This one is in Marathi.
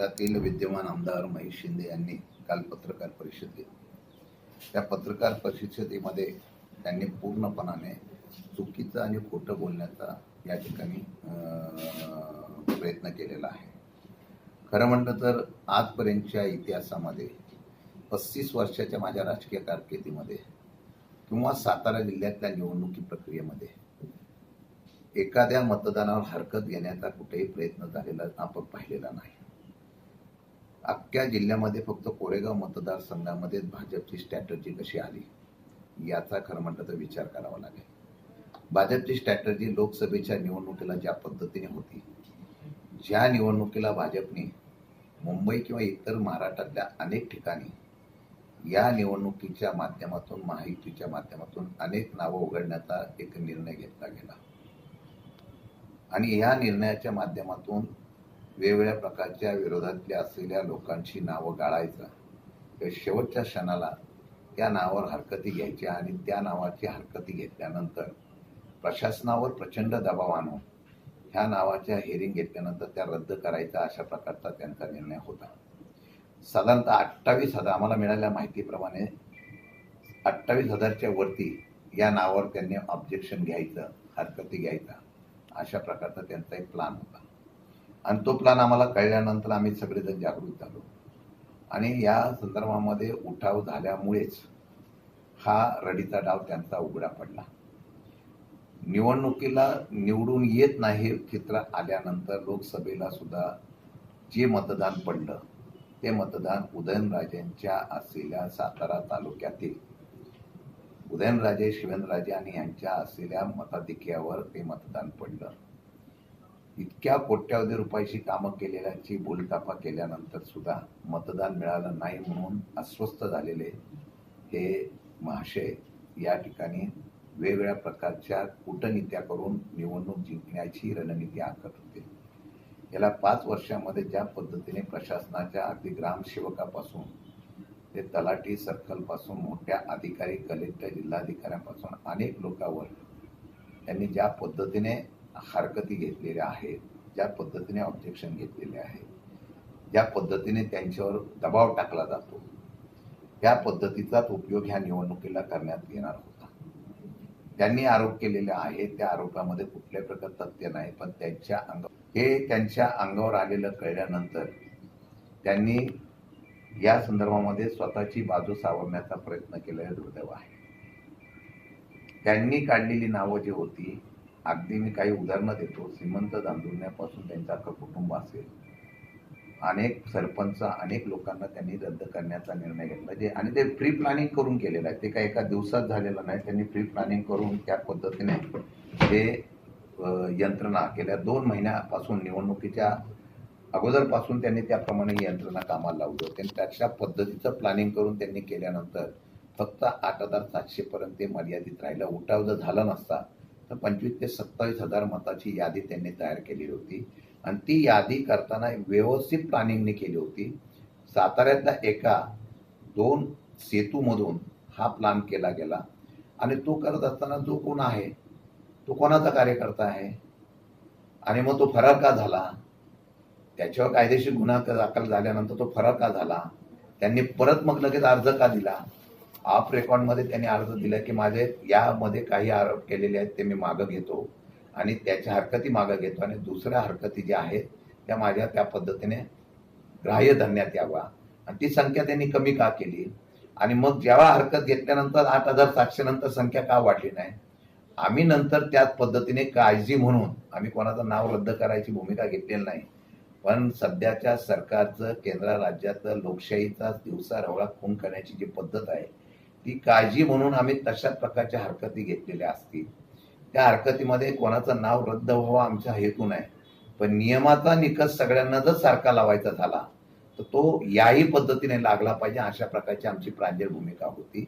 मतदारसंघातील विद्यमान आमदार महेश शिंदे यांनी काल पत्रकार परिषद घेतली. त्या पत्रकार परिषदेमध्ये त्यांनी पूर्णपणाने चुकीचं आणि खोटं बोलण्याचा या ठिकाणी प्रयत्न केलेला आहे. खरं म्हटलं तर आजपर्यंतच्या इतिहासामध्ये पस्तीस वर्षाच्या माझ्या राजकीय कारकिर्दीमध्ये किंवा सातारा जिल्ह्यातल्या निवडणुकी प्रक्रियेमध्ये एखाद्या मतदानावर हरकत घेण्याचा कुठेही प्रयत्न झालेला आपण पाहिलेला नाही. अख्ख्या जिल्ह्यामध्ये फक्त कोरेगाव मतदारसंघामध्ये भाजपची स्ट्रॅटर्जी कशी आली याचा खरं म्हटलं तर विचार करावा लागेल. भाजपची स्ट्रॅटर्जी लोकसभेच्या निवडणुकीला ज्या पद्धतीने होती ज्या निवडणुकीला भाजपने मुंबई किंवा इतर महाराष्ट्रातल्या अनेक ठिकाणी या निवडणुकीच्या माध्यमातून माहितीच्या माध्यमातून अनेक नावं उघडण्याचा एक निर्णय घेतला गेला. आणि या निर्णयाच्या माध्यमातून वेगवेगळ्या प्रकारच्या विरोधातल्या असलेल्या लोकांची नावं गाळायचं. तर शेवटच्या क्षणाला त्या नावावर हरकती घ्यायच्या आणि त्या नावाची हरकती घेतल्यानंतर प्रशासनावर प्रचंड दबाव आणून ह्या नावाच्या हेरिंग घेतल्यानंतर त्या रद्द करायचा अशा प्रकारचा त्यांचा निर्णय होता. साधारणतः अठ्ठावीस हजार आम्हाला मिळालेल्या माहितीप्रमाणे अठ्ठावीस हजारच्या वरती या नावावर त्यांनी ऑब्जेक्शन घ्यायचं हरकती घ्यायचा अशा प्रकारचा त्यांचा एक प्लान होता. आणि तो प्लान आम्हाला कळल्यानंतर आम्ही सगळेजण जागृत झालो. आणि या संदर्भामध्ये उठाव झाल्यामुळेच हा रडीचा डाव त्यांचा उघडा पडला. निवडणुकीला निवडून येत नाही चित्र आल्यानंतर लोकसभेला सुद्धा जे मतदान पडलं ते मतदान उदयनराजेंच्या असलेल्या सातारा तालुक्यातील उदयनराजे शिवेंद्रराजे आणि यांच्या असलेल्या मताधिक्यावर ते मतदान पडलं. इतक्या कोट्यावधी रुपयाची कामं केलेल्याची बोलतापा केल्यानंतर सुद्धा मतदान मिळालं नाही म्हणून अस्वस्थ झालेले हे महाशय या ठिकाणी वेगवेगळ्या प्रकारच्या कूटनीत्या करून निवडणूक जिंकण्याची रणनीती आखत होते. याला पाच वर्षामध्ये ज्या पद्धतीने प्रशासनाच्या अगदी ग्रामसेवकापासून ते तलाठी सर्कलपासून मोठ्या अधिकारी कलेक्टर जिल्हाधिकाऱ्यांपासून अनेक लोकांवर त्यांनी ज्या पद्धतीने हरकती घेतलेल्या आहेत ज्या पद्धतीने ऑब्जेक्शन घेतलेले आहे ज्या पद्धतीने त्यांच्यावर दबाव टाकला जातो त्या पद्धतीचाच उपयोग ह्या निवडणुकीला करण्यात येणार होता. त्यांनी आरोप केलेले आहेत त्या आरोपामध्ये कुठल्याही प्रकार तथ्य नाही पण त्यांच्या अंग हे त्यांच्या अंगावर आलेलं कळल्यानंतर त्यांनी या संदर्भामध्ये स्वतःची बाजू सावरण्याचा प्रयत्न केलेला दुर्दैव आहे. त्यांनी काढलेली नावं जी होती अगदी मी काही उदाहरणं देतो. श्रीमंत दांडुरण्यापासून त्यांचं अख्खं कुटुंब असेल. अनेक सरपंच अनेक लोकांना त्यांनी रद्द करण्याचा निर्णय घेतला. जे आणि ते प्री प्लॅनिंग करून केलेलं आहे. ते काही एका दिवसात झालेलं नाही. त्यांनी प्री प्लॅनिंग करून त्या पद्धतीने ते यंत्रणा गेल्या दोन महिन्यापासून निवडणुकीच्या अगोदरपासून त्यांनी त्याप्रमाणे यंत्रणा कामाला लावली होती. आणि त्याच्या पद्धतीचं प्लॅनिंग करून त्यांनी केल्यानंतर फक्त आठ हजार सातशेपर्यंत ते मर्यादित राहिलं. उठाव जर झाला नसता तर पंचवीस ते सत्तावीस हजार मताची यादी त्यांनी तयार केलेली होती. आणि ती यादी करताना व्यवस्थित प्लॅनिंगने केली होती. साताऱ्यातल्या एका दोन सेतूमधून हा प्लान केला गेला. आणि तो करत असताना जो कोण आहे तो कोणाचा कार्यकर्ता आहे? आणि मग तो फरार का झाला? त्याच्यावर कायदेशीर गुन्हा दाखल झाल्यानंतर तो फरार का झाला? त्यांनी परत मग लगेच अर्ज का दिला? ऑफ रेकॉर्डमध्ये त्यांनी अर्ज दिला की माझे यामध्ये काही आरोप केलेले आहेत ते मी मागं घेतो. आणि त्याच्या हरकती मागं घेतो. आणि दुसऱ्या हरकती ज्या आहेत त्या माझ्या त्या पद्धतीने ग्राह्य धरण्यात यावा. आणि ती संख्या त्यांनी कमी का केली? आणि मग जेव्हा हरकत घेतल्यानंतर आठ हजार सातशे नंतर संख्या का वाढली नाही? आम्ही नंतर त्याच पद्धतीने काळजी म्हणून आम्ही कोणाचं नाव रद्द करायची भूमिका घेतलेली नाही. पण सध्याच्या सरकारचं केंद्र राज्याचं लोकशाहीचा दिवसा रवळा खून करण्याची जी पद्धत आहे ती काळजी म्हणून आम्ही तशा प्रकारच्या हरकती घेतलेल्या असतील. त्या हरकतीमध्ये कोणाचं नाव रद्द व्हावं आमचा हेतू नाही. पण नियमाचा निकष सगळ्यांना जर सारखा लावायचा झाला तर तो याही पद्धतीने लागला पाहिजे अशा प्रकारची आमची प्रांजळ भूमिका होती.